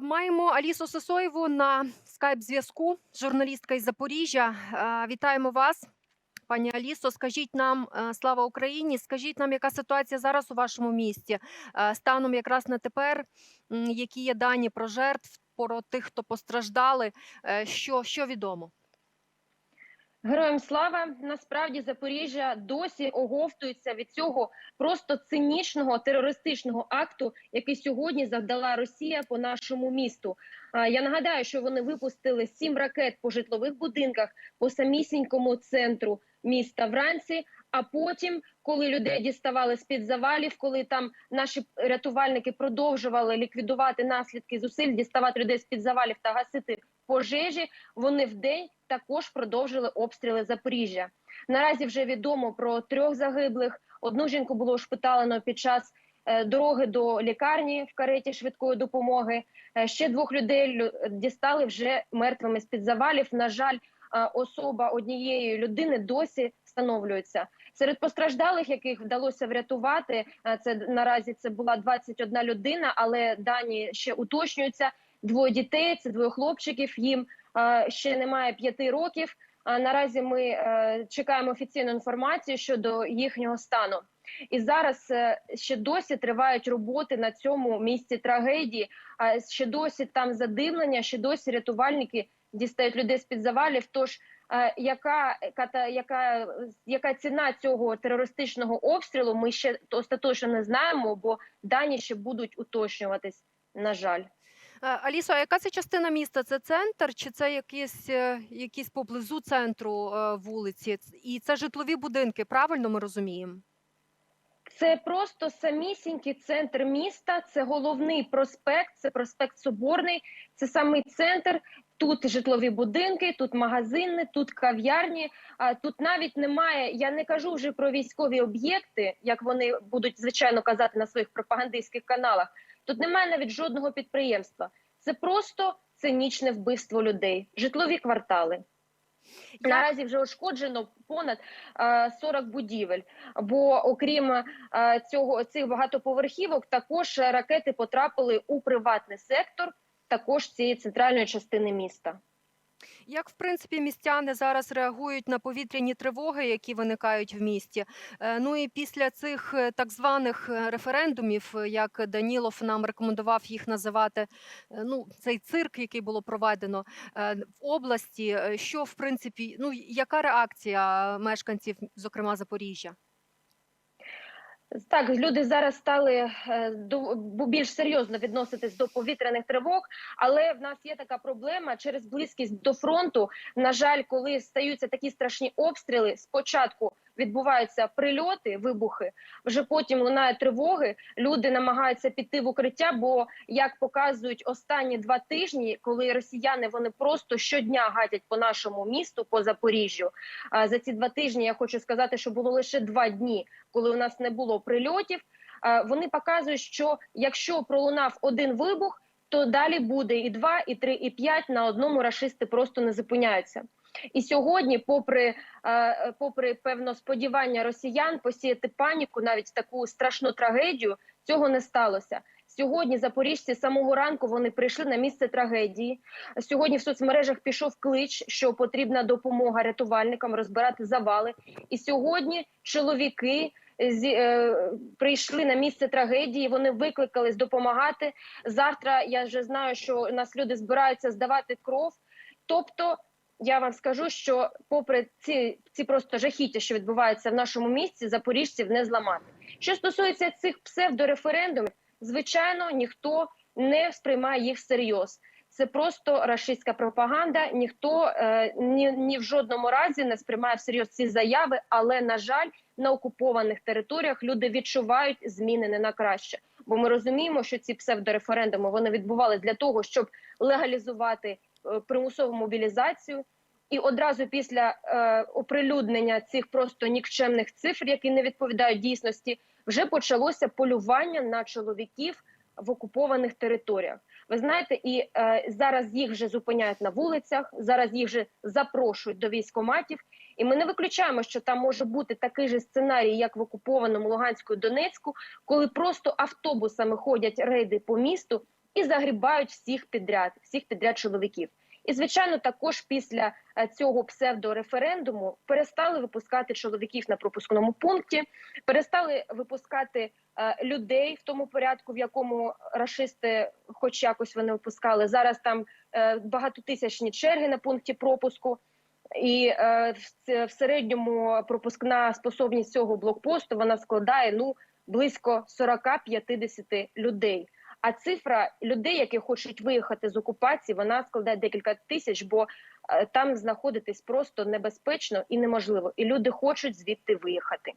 Маємо Алісу Сосоєву на скайп-зв'язку, журналістка із Запоріжжя. Вітаємо вас, пані Алісо. Скажіть нам е, слава Україні. Скажіть нам, яка ситуація зараз у вашому місті? Е, Станом якраз на тепер, які є дані про жертв, про тих, хто постраждали. Е, Що, що відомо? Героям слава насправді Запоріжжя досі оговтується від цього просто цинічного терористичного акту, який сьогодні завдала Росія по нашому місту. Я нагадаю, що вони випустили сім ракет по житлових будинках по самісінькому центру міста вранці. А потім, коли людей діставали з під завалів, коли там наші рятувальники продовжували ліквідувати наслідки зусиль, діставати людей з під завалів та гасити пожежі, вони вдень також продовжили обстріли Запоріжжя. Наразі вже відомо про трьох загиблих. Одну жінку було ушпиталено під час е, дороги до лікарні в кареті швидкої допомоги. Е, ще двох людей дістали вже мертвими з під завалів. На жаль, е, особа однієї людини досі встановлюється. Серед постраждалих, яких вдалося врятувати, це наразі це була 21 людина, але дані ще уточнюються. Двоє дітей, це двоє хлопчиків. Їм ще немає п'яти років. Наразі ми е, чекаємо офіційну інформацію щодо їхнього стану. І зараз е, ще досі тривають роботи на цьому місці трагедії. Ще досі там задимлення, ще досі рятувальники дістають людей з під завалів. Тож е, яка, яка, яка ціна цього терористичного обстрілу? Ми ще остаточно не знаємо, бо дані ще будуть уточнюватись. На жаль. Е, Алісо, а яка це частина міста? Це центр чи це якісь, е, якісь поблизу центру е, вулиці? І це житлові будинки, правильно ми розуміємо? Це просто самісінький центр міста. Це головний проспект, це проспект Соборний. Це самий центр. Тут житлові будинки, тут магазини, тут кав'ярні. А тут навіть немає. Я не кажу вже про військові об'єкти, як вони будуть звичайно казати на своїх пропагандистських каналах. Тут немає навіть жодного підприємства. Це просто цинічне вбивство людей, житлові квартали. Наразі вже ушкоджено понад е, 40 будівель. Бо окрім е, цього цих багатоповерхівок, також ракети потрапили у приватний сектор, також цієї центральної частини міста. Як в принципі містяни зараз реагують на повітряні тривоги, які виникають в місті? Е, Ну і після цих е, так званих е, референдумів, як Данілов нам рекомендував їх називати, ну цей цирк, який було проведено в області, що в принципі, ну яка реакція мешканців, зокрема Запоріжжя? Так, люди зараз стали е, більш серйозно відноситись до повітряних тривог, але в нас є така проблема через близькість до фронту. На жаль, коли стаються такі страшні обстріли, спочатку відбуваються прильоти, вибухи, вже потім лунають тривоги. Люди намагаються піти в укриття. Бо як показують останні два тижні, коли росіяни вони просто щодня гатять по нашому місту, по Запоріжжю. За ці два тижні я хочу сказати, що було лише два дні, коли у нас не було прильотів. Вони показують, що якщо пролунав один вибух, то далі буде і два, і три, і п'ять. На одному рашисти просто не зупиняються. І сьогодні, попри е, попри певно сподівання росіян посіяти паніку, навіть таку страшну трагедію, цього не сталося. Сьогодні запоріжці з самого ранку вони прийшли на місце трагедії. Сьогодні в соцмережах пішов клич, що потрібна допомога рятувальникам розбирати завали. І сьогодні чоловіки зі, е, прийшли на місце трагедії. Вони викликались допомагати. Завтра я вже знаю, що у нас люди збираються здавати кров. Тобто, я вам скажу, що попри ці, ці просто жахіття, що відбуваються в нашому місті, запоріжців не зламати. Що стосується цих псевдореферендумів, звичайно, ніхто не сприймає їх всерйоз. Це просто рашистська пропаганда. Ніхто е, ні, ні в жодному разі не сприймає всерйоз ці заяви. Але на жаль, на окупованих територіях люди відчувають зміни не на краще. Бо ми розуміємо, що ці псевдореферендуми вони відбувалися для того, щоб легалізувати е, примусову мобілізацію. І одразу після е, оприлюднення цих просто нікчемних цифр, які не відповідають дійсності, вже почалося полювання на чоловіків в окупованих територіях. Ви знаєте, і е, зараз їх вже зупиняють на вулицях, зараз їх вже запрошують до військоматів. І ми не виключаємо, що там може бути такий же сценарій, як в окупованому Луганську і Донецьку, коли просто автобусами ходять рейди по місту і загрібають всіх підряд, всіх підряд чоловіків. І звичайно, також після е, цього псевдореферендуму перестали випускати чоловіків на пропускному пункті, перестали випускати е, людей в тому порядку, в якому рашисти, хоч якось вони випускали. Зараз там е, багатотисячні черги на пункті пропуску. І е, в, середньому пропускна способність цього блокпосту вона складає ну близько 40-50 людей. А цифра людей, які хочуть виїхати з окупації, вона складає декілька тисяч, бо е, там знаходитись просто небезпечно і неможливо. І люди хочуть звідти виїхати.